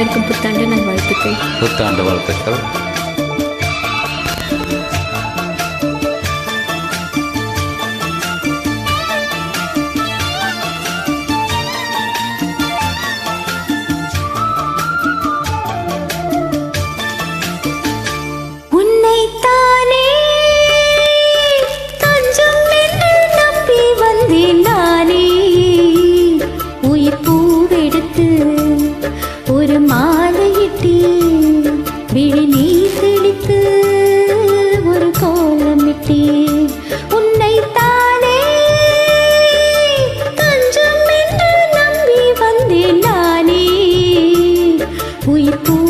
அனைவருக்கும் புத்தாண்டு நல்வாழ்த்துக்கள். புத்தாண்டு வாழ்த்துக்கள். உயிர் பூவெடுத்து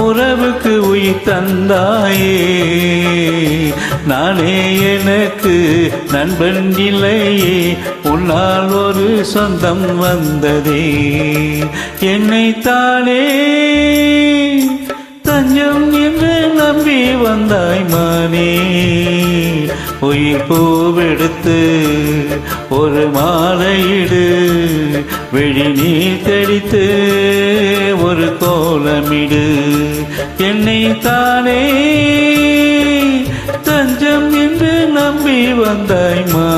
உறவுக்கு உயிர் தந்தாயே. நானே எனக்கு நண்பன் இல்லையே. உன்னால் ஒரு சொந்தம் வந்ததே. என்னை தானே தஞ்சம் என்று நம்பி வந்தாய் மானே. உயிர் பூவெடுத்து ஒரு மாலையிடு விழி நீர் தெளித்து ஒரு கோலமிடு என்னை தானே தஞ்சம் என்று நம்பி வந்தாய்மா